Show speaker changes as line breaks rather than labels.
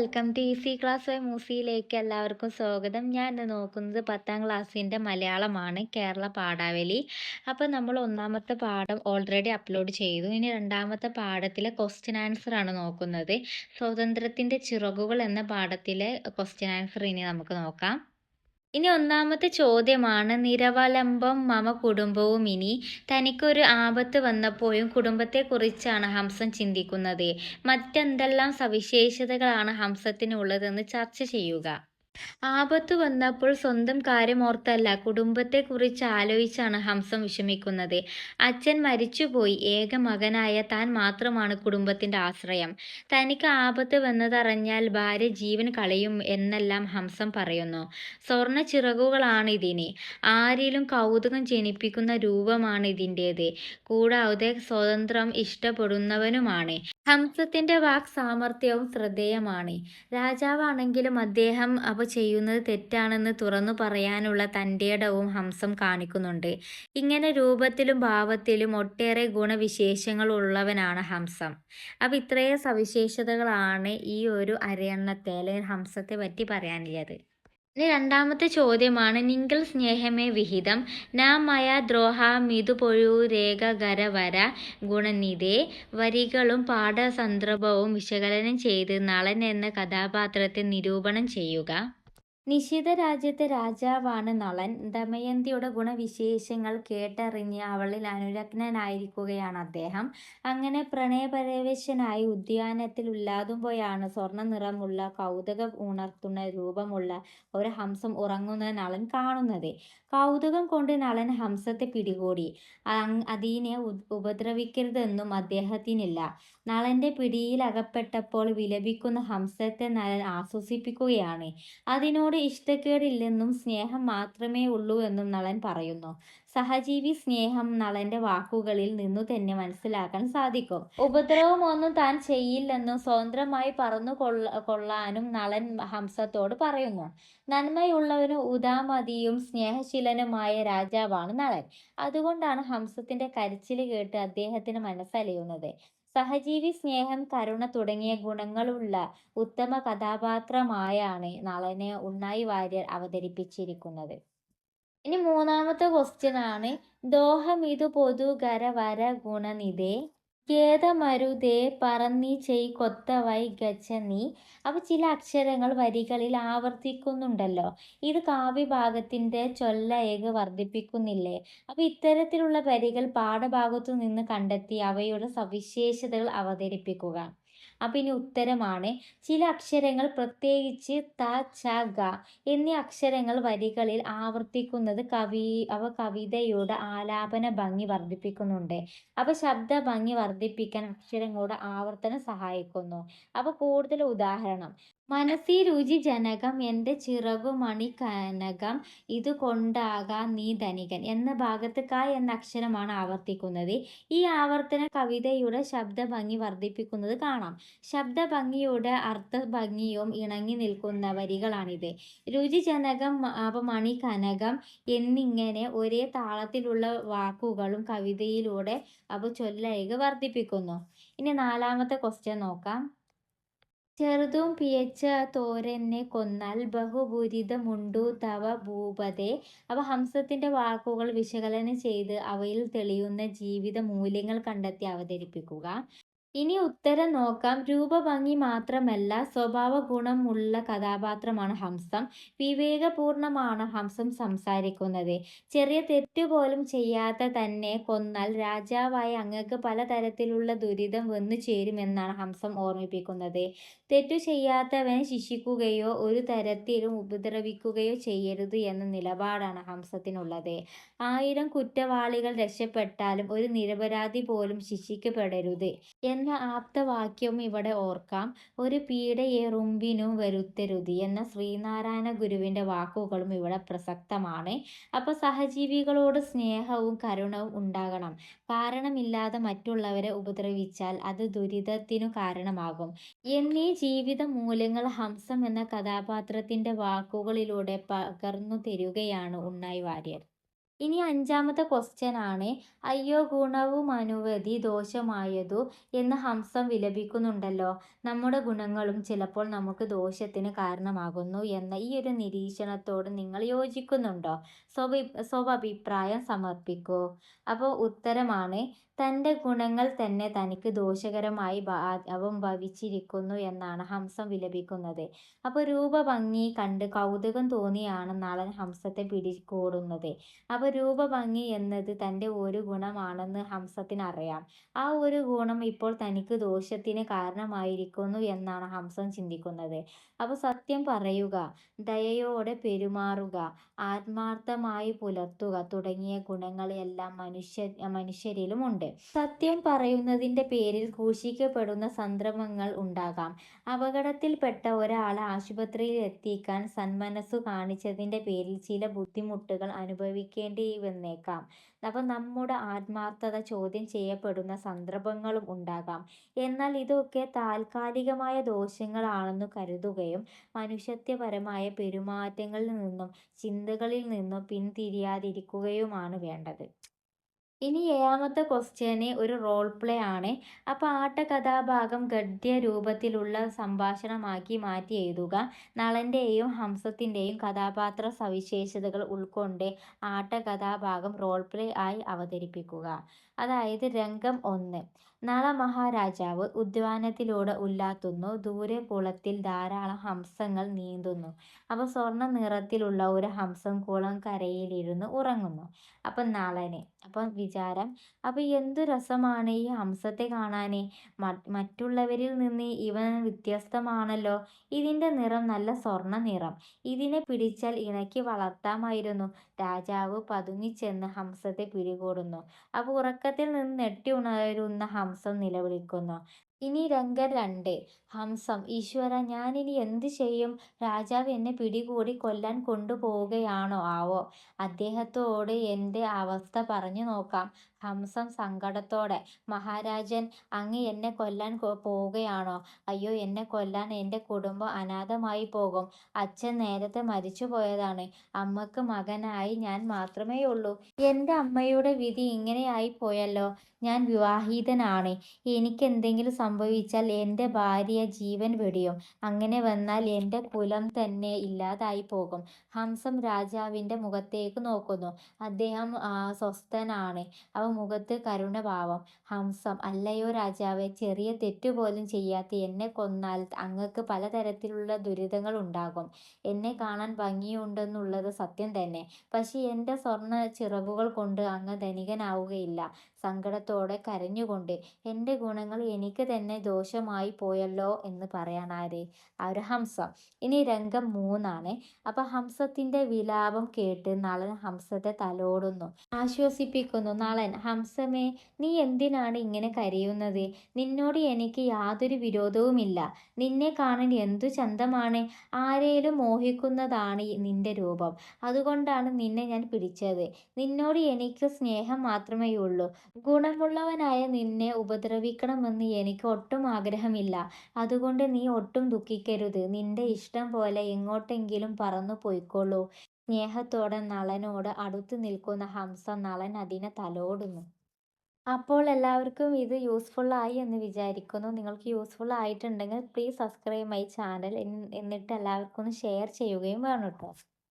Welcome to C class by മൂസിയിലേക്ക് എല്ലാവർക്കും സ്വാഗതം. ഞാൻ ഇന്ന് നോക്കുന്നത് പത്താം ക്ലാസ്സിന്റെ മലയാളമാണ് കേരള പാഠാവലി. അപ്പോൾ നമ്മൾ ഒന്നാമത്തെ പാഠം ഓൾറെഡി അപ്ലോഡ് ചെയ്തു. ഇനി രണ്ടാമത്തെ പാഠത്തിലെ ക്വസ്റ്റ്യൻ ആൻസർ ആണ് നോക്കുന്നത്. സ്വാതന്ത്ര്യത്തിന്റെ ചിറകുകൾ എന്ന പാഠത്തിലെ ക്വസ്റ്റ്യൻ ആൻസർ ഇനി നമുക്ക് നോക്കാം. ഇനി ഒന്നാമത്തെ ചോദ്യമാണ്. നിരവലംബം മമ കുടുംബവും ഇനി തനിക്കൊരു ആപത്ത് വന്നപ്പോഴും കുടുംബത്തെക്കുറിച്ചാണ് ഹംസൻ ചിന്തിക്കുന്നത്. മറ്റെന്തെല്ലാം സവിശേഷതകളാണ് ഹംസത്തിനുള്ളതെന്ന് ചർച്ച ചെയ്യുക. ആപത്ത് വന്നപ്പോൾ സ്വന്തം കാര്യം ഓർത്തല്ല. കുടുംബത്തെക്കുറിച്ച് ആലോചിച്ചാണ് ഹംസം വിഷമിക്കുന്നത്. അച്ഛൻ മരിച്ചുപോയി. ഏക മകനായ താൻ മാത്രമാണ് കുടുംബത്തിന്റെ ആശ്രയം. തനിക്ക് ആപത്ത് വന്നതറിഞ്ഞാൽ ഭാര്യ ജീവൻ കളയും എന്നെല്ലാം ഹംസം പറയുന്നു. സ്വർണ ചിറകുകളാണ് ഇതിന് ആരിലും കൗതുകം ജനിപ്പിക്കുന്ന രൂപമാണ് ഇതിന്റേത് കൂടാതെ സ്വതന്ത്രം ഇഷ്ടപ്പെടുന്നവനുമാണ്. ഹംസത്തിന്റെ വാക് സാമർഥ്യവും ശ്രദ്ധേയമാണ്. രാജാവാണെങ്കിലും അദ്ദേഹം അവ ചെയ്യുന്നത് തെറ്റാണെന്ന് തുറന്നു പറയാനുള്ള തന്റെടവും ഹംസം കാണിക്കുന്നുണ്ട്. ഇങ്ങനെ രൂപത്തിലും ഭാവത്തിലും ഒട്ടേറെ ഗുണവിശേഷങ്ങൾ ഉള്ളവനാണ് ഹംസം. അപ്പം ഇത്രയും സവിശേഷതകളാണ് ഈ ഒരു അരയണ്ണത്തെ അല്ലെങ്കിൽ ഹംസത്തെ പറ്റി പറയാനുള്ളത്. രണ്ടാമത്തെ ചോദ്യമാണ്. നിങ്കൽ സ്നേഹമേ വിഹിതം. ന മയ ദ്രോഹ മിതുപൊഴു രേഖ ഗര വര ഗുണനിധേ. വരികളും പാഠസന്ദർഭവും വിശകലനം ചെയ്ത് നളൻ എന്ന കഥാപാത്രത്തെ നിരൂപണം ചെയ്യുക. നിശിത രാജ്യത്തെ രാജാവാണ് നളൻ. ദമയന്തിയുടെ ഗുണവിശേഷങ്ങൾ കേട്ടറിഞ്ഞ് അവളിൽ അനുരഗ്നനായിരിക്കുകയാണ് അദ്ദേഹം. അങ്ങനെ പ്രണയപരവശനായി ഉദ്യാനത്തിൽ ഉല്ലാതുമ്പോഴാണ് സ്വർണ നിറമുള്ള കൗതുകം ഉണർത്തുന്ന രൂപമുള്ള ഒരു ഹംസം ഉറങ്ങുന്ന നളൻ കാണുന്നത്. കൗതുകം കൊണ്ട് നളൻ ഹംസത്തെ പിടികൂടി. അതിനെ ഉപദ്രവിക്കരുതെന്നും അദ്ദേഹത്തിനില്ല. നളന്റെ പിടിയിൽ അകപ്പെട്ടപ്പോൾ വിലപിക്കുന്ന ഹംസത്തെ നളൻ ആശ്വസിപ്പിക്കുകയാണ്. അതിനോട് ഇഷ്ടക്കേടില്ലെന്നും സ്നേഹം മാത്രമേ ഉള്ളൂ എന്നും നളൻ പറയുന്നു. സഹജീവി സ്നേഹം നളന്റെ വാക്കുകളിൽ നിന്നു തന്നെ മനസ്സിലാക്കാൻ സാധിക്കും. ഉപദ്രവമൊന്നും താൻ ചെയ്യില്ലെന്നും സ്വതന്ത്രമായി പറന്നു കൊള്ള കൊള്ളാനും നളൻ ഹംസത്തോട് പറയുന്നു. നന്മയുള്ളവനും ഉദാമതിയും സ്നേഹശീലനുമായ രാജാവാണ് നളൻ. അതുകൊണ്ടാണ് ഹംസത്തിന്റെ കരച്ചിൽ കേട്ട് അദ്ദേഹത്തിന് മനസ്സലിയുന്നത്. സഹജീവി സ്നേഹം കരുണ തുടങ്ങിയ ഗുണങ്ങളുള്ള ഉത്തമ കഥാപാത്രമായാണ് നളനെ ഉണ്ണായി വാര്യർ അവതരിപ്പിച്ചിരിക്കുന്നത്. ഇനി മൂന്നാമത്തെ ക്വസ്റ്റ്യൻ ആണ്. ദോഹം ദോഹമിതു പൊതുകര വര ഗുണനിധേ. ഖേദമരുതേ പറന്നീ ഗച്ച നീ അപ്പോൾ ചില അക്ഷരങ്ങൾ വരികളിൽ ആവർത്തിക്കുന്നുണ്ടല്ലോ. ഇത് കാവ്യഭാഗത്തിന്റെ ഏക വർദ്ധിപ്പിക്കുന്നില്ലേ? അപ്പോൾ ഇത്തരത്തിലുള്ള വരികൾ പാഠഭാഗത്തു നിന്ന് കണ്ടെത്തി അവയുടെ സവിശേഷതകൾ അവതരിപ്പിക്കുക. അപ്പം ഇനി ഉത്തരമാണ്. ചില അക്ഷരങ്ങൾ പ്രത്യേകിച്ച് ത ച ഗ എന്നീ അക്ഷരങ്ങൾ വരികളിൽ ആവർത്തിക്കുന്നത് കവി അവ കവിതയുടെ ആലാപന ഭംഗി വർദ്ധിപ്പിക്കുന്നുണ്ട്. അപ്പോൾ ശബ്ദ ഭംഗി വർദ്ധിപ്പിക്കാൻ അക്ഷരങ്ങളുടെ ആവർത്തനം സഹായിക്കുന്നു. അപ്പോൾ കൂടുതൽ ഉദാഹരണം. മനസ്സി രുചി ജനകം എന്റെ ചിറകുമണി കനകം ഇത് കൊണ്ടാകാം നീ ധനികൻ എന്ന ഭാഗത്ത് ക എന്ന അക്ഷരമാണ് ആവർത്തിക്കുന്നത്. ഈ ആവർത്തന കവിതയുടെ ശബ്ദഭംഗി വർദ്ധിപ്പിക്കുന്നത് കാണാം. ശബ്ദഭംഗിയുടെ അർത്ഥഭംഗിയും ഇണങ്ങി നിൽക്കുന്ന വരികളാണിത്. രുചിജനകം അപ്പം മണി കനകം എന്നിങ്ങനെ ഒരേ താളത്തിലുള്ള വാക്കുകളും കവിതയിലൂടെ അപ്പോൾ ചൊല്ലയക വർദ്ധിപ്പിക്കുന്നു. ഇനി നാലാമത്തെ ക്വസ്റ്റ്യൻ നോക്കാം. ചെറുതും പിയച്ച തോരനെ കൊന്നാൽ ബഹുഭൂരിതമുണ്ടു തവ ഭൂപതേ. അവ ഹംസത്തിന്റെ വാക്കുകൾ വിശകലനം ചെയ്ത് അവയിൽ തെളിയുന്ന ജീവിത മൂല്യങ്ങൾ കണ്ടെത്തി അവതരിപ്പിക്കുക. ഇനി ഉത്തരം നോക്കാം. രൂപഭംഗി മാത്രമല്ല സ്വഭാവ ഗുണമുള്ള കഥാപാത്രമാണ് ഹംസം. വിവേകപൂർണമാണ് ഹംസം സംസാരിക്കുന്നത്. ചെറിയ തെറ്റുപോലും ചെയ്യാത്ത തന്നെ കൊന്നാൽ രാജാവായ അങ്ങക്ക് പലതരത്തിലുള്ള ദുരിതം വന്നു ചേരുമെന്നാണ് ഹംസം ഓർമ്മിപ്പിക്കുന്നത്. തെറ്റു ചെയ്യാത്തവനെ ശിക്ഷിക്കുകയോ ഒരു തരത്തിലും ഉപദ്രവിക്കുകയോ ചെയ്യരുത് എന്ന നിലപാടാണ് ഹംസത്തിനുള്ളത്. ആയിരം കുറ്റവാളികൾ രക്ഷപ്പെട്ടാലും ഒരു നിരപരാധി പോലും ശിക്ഷിക്കപ്പെടരുത്. എന്ന ആപ്തവാക്യവും ഇവിടെ ഓർക്കാം. ഒരു പീഡയെറുമ്പിനു വരുത്തരുതി എന്ന ശ്രീനാരായണ ഗുരുവിന്റെ വാക്കുകളും ഇവിടെ പ്രസക്തമാണ്. അപ്പോൾ സഹജീവികളോട് സ്നേഹവും കരുണവും ഉണ്ടാകണം. കാരണമില്ലാതെ മറ്റുള്ളവരെ ഉപദ്രവിച്ചാൽ അത് ദുരിതത്തിനു കാരണമാകും. എന്നീ ജീവിത മൂല്യങ്ങൾ ഹംസം എന്ന കഥാപാത്രത്തിന്റെ വാക്കുകളിലൂടെ പകർന്നു തരികയാണ് ഉണ്ണായി വാര്യർ. ഇനി അഞ്ചാമത്തെ ക്വസ്റ്റ്യൻ ആണ്. അയ്യോ ഗുണവും അനുവതി ദോഷമായതു എന്ന് ഹംസം വിലപിക്കുന്നുണ്ടല്ലോ. നമ്മുടെ ഗുണങ്ങളും ചിലപ്പോൾ നമുക്ക് ദോഷത്തിന് കാരണമാകുന്നു എന്ന ഈ ഒരു നിരീക്ഷണത്തോട് നിങ്ങൾ യോജിക്കുന്നുണ്ടോ? സ്വഭി സ്വഭിപ്രായം സമർപ്പിക്കൂ. അപ്പോൾ ഉത്തരമാണ് തന്റെ ഗുണങ്ങൾ തന്നെ തനിക്ക് ദോഷകരമായി അവൻ ഭവിച്ചിരിക്കുന്നു എന്നാണ് ഹംസം വിലപിക്കുന്നത്. അപ്പോൾ രൂപഭംഗി കണ്ട് കൗതുകം തോന്നിയാണ് നളൻ ഹംസത്തെ പിടികൂടുന്നത്. അപ്പോൾ രൂപഭംഗി എന്നത് തന്റെ ഒരു ഗുണമാണെന്ന് ഹംസത്തിന് അറിയാം ആ ഒരു ഗുണം ഇപ്പോൾ തനിക്ക് ദോഷത്തിന് കാരണമായിരിക്കുന്നു എന്നാണ് ഹംസം ചിന്തിക്കുന്നത്. അപ്പോൾ സത്യം പറയുക ദയയോടെ പെരുമാറുക ആത്മാർത്ഥമായി പുലർത്തുക തുടങ്ങിയ ഗുണങ്ങളെല്ലാം മനുഷ്യ മനുഷ്യരിലും ഉണ്ട്. സത്യം പറയുന്നതിന്റെ പേരിൽ ഘോഷിക്കപ്പെടുന്ന സന്ദർഭങ്ങൾ ഉണ്ടാകാം. അപകടത്തിൽപ്പെട്ട ഒരാളെ ആശുപത്രിയിൽ എത്തിക്കാൻ സന്മനസ്സു കാണിച്ചതിന്റെ പേരിൽ ചില ബുദ്ധിമുട്ടുകൾ അനുഭവിക്കേണ്ടി വന്നേക്കാം. അപ്പം നമ്മുടെ ആത്മാർത്ഥത ചോദ്യം ചെയ്യപ്പെടുന്ന സന്ദർഭങ്ങളും ഉണ്ടാകാം. എന്നാൽ ഇതൊക്കെ താൽക്കാലികമായ ദോഷങ്ങളാണെന്ന് കരുതുകയും മനുഷ്യത്വപരമായ പെരുമാറ്റങ്ങളിൽ നിന്നും ചിന്തകളിൽ നിന്നും പിന്തിരിയാതിരിക്കുകയുമാണ് വേണ്ടത്. ഇനി ഏഴാമത്തെ ക്വസ്റ്റ്യന് ഒരു റോൾ പ്ലേ ആണ്. അപ്പോൾ ആട്ടകഥാഭാഗം ഗദ്യ രൂപത്തിലുള്ള സംഭാഷണമാക്കി മാറ്റി എഴുതുക. നളന്റെയും ഹംസത്തിന്റെയും കഥാപാത്ര സവിശേഷതകൾ ഉൾക്കൊണ്ട് ആട്ടകഥാഭാഗം റോൾ പ്ലേ ആയി അവതരിപ്പിക്കുക. അതായത് രംഗം ഒന്ന്. നളമഹാരാജാവ് ഉദ്യാനത്തിലൂടെ ഉല്ലാത്തുന്നു. ദൂരെ കുളത്തിൽ ധാരാളം ഹംസങ്ങൾ നീന്തുന്നു. അപ്പോൾ സ്വർണ നിറത്തിലുള്ള ഒരു ഹംസം കുളം കരയിലിരുന്ന് ഉറങ്ങുന്നു. അപ്പോൾ നളന് അപ്പോൾ വിചാരം അപ്പോൾ എന്തു രസമാണ് ഈ ഹംസത്തെ കാണാൻ? മറ്റുള്ളവരിൽ നിന്ന് ഇവൻ വ്യത്യസ്തമാണല്ലോ. ഇതിന്റെ നിറം നല്ല സ്വർണ നിറം ഇതിനെ പിടിച്ചാൽ ഇണക്കി വളർത്താമായിരുന്നു. രാജാവ് പതുങ്ങിച്ചെന്ന് ഹംസത്തെ പിടികൂടുന്നു. അപ്പോൾ ഉറക്കത്തിൽ നിന്ന് നെട്ടി ഉണരുന്ന ഹംസം നിലവിളിക്കുന്നു. ഇനി രംഗം രണ്ട്. ഹംസം ഈശ്വര ഞാനിനി എന്ത് ചെയ്യും? രാജാവ് എന്നെ പിടികൂടി കൊല്ലാൻ കൊണ്ടുപോവുകയാണോ? ആവോ. അദ്ദേഹത്തോട് എന്റെ അവസ്ഥ പറഞ്ഞു നോക്കാം. ഹംസം സങ്കടത്തോടെ മഹാരാജൻ അങ്ങ് എന്നെ കൊല്ലാൻ പോവുകയാണോ? അയ്യോ എന്നെ കൊല്ലാൻ എന്റെ കുടുംബം അനാഥമായി പോകും. അച്ഛൻ നേരത്തെ മരിച്ചു പോയതാണ്. അമ്മയ്ക്ക് മകനായി ഞാൻ മാത്രമേ ഉള്ളൂ. എന്റെ അമ്മയുടെ വിധി ഇങ്ങനെയായി പോയല്ലോ. ഞാൻ വിവാഹിതനാണ്. എനിക്ക് എന്തെങ്കിലും സംഭവിച്ചാൽ എന്റെ ഭാര്യ ജീവൻ വെടിയും. അങ്ങനെ വന്നാൽ എന്റെ കുലം തന്നെ ഇല്ലാതായി പോകും. ഹംസം രാജാവിന്റെ മുഖത്തേക്ക് നോക്കുന്നു. അദ്ദേഹം സ്വസ്ഥനാണ്. അവ മുഖത്ത് കരുണഭാവം ഹംസം അല്ലയോ രാജാവെ ചെറിയ തെറ്റുപോലും ചെയ്യാത്ത എന്നെ കൊന്നാൽ അങ്ങക്ക് പലതരത്തിലുള്ള ദുരിതങ്ങൾ ഉണ്ടാകും. എന്നെ കാണാൻ ഭംഗിയുണ്ടെന്നുള്ളത് സത്യം തന്നെ. പക്ഷേ എന്റെ സ്വർണ ചിറകുകൾ കൊണ്ട് അങ്ങ് ധനികനാവുകയില്ല. സങ്കടത്തോടെ കരഞ്ഞുകൊണ്ട് എന്റെ ഗുണങ്ങൾ എനിക്ക് തന്നെ ദോഷമായി പോയല്ലോ എന്ന് പറയാനാരേ ആ ഒരു ഹംസ. ഇനി രംഗം മൂന്നാണ്. അപ്പൊ ഹംസത്തിന്റെ വിലാപം കേട്ട് നളൻ ഹംസത്തെ തലോടുന്നു. ആശ്വസിപ്പിക്കുന്നു നളൻ ഹംസമേ നീ എന്തിനാണ് ഇങ്ങനെ കരയുന്നത്? നിന്നോട് എനിക്ക് യാതൊരു വിരോധവുമില്ല. നിന്നെ കാണാൻ എന്തു ചന്തമാണ്? ആരേലും മോഹിക്കുന്നതാണ് നിന്റെ രൂപം. അതുകൊണ്ടാണ് നിന്നെ ഞാൻ പിടിച്ചത്. നിന്നോട് എനിക്ക് സ്നേഹം മാത്രമേ ഉള്ളൂ ഗുണമുള്ളവനായ നിന്നെ ഉപദ്രവിക്കണമെന്ന് എനിക്ക് ഒട്ടും ആഗ്രഹമില്ല. അതുകൊണ്ട് നീ ഒട്ടും ദുഃഖിക്കരുത്. നിന്റെ ഇഷ്ടം പോലെ എങ്ങോട്ടെങ്കിലും പറന്നു പോയിക്കോളൂ സ്നേഹത്തോടെ നളനോട് അടുത്തു നിൽക്കുന്ന ഹംസ നളൻ അതിനെ തലോടുന്നു. അപ്പോൾ എല്ലാവർക്കും ഇത് യൂസ്ഫുൾ ആയി എന്ന് വിചാരിക്കുന്നു. നിങ്ങൾക്ക് യൂസ്ഫുൾ ആയിട്ടുണ്ടെങ്കിൽ പ്ലീസ് സബ്സ്ക്രൈബ് മൈ ചാനൽ എന്നിട്ട് എല്ലാവർക്കും ഒന്ന് ഷെയർ ചെയ്യുകയും വേണം കേട്ടോ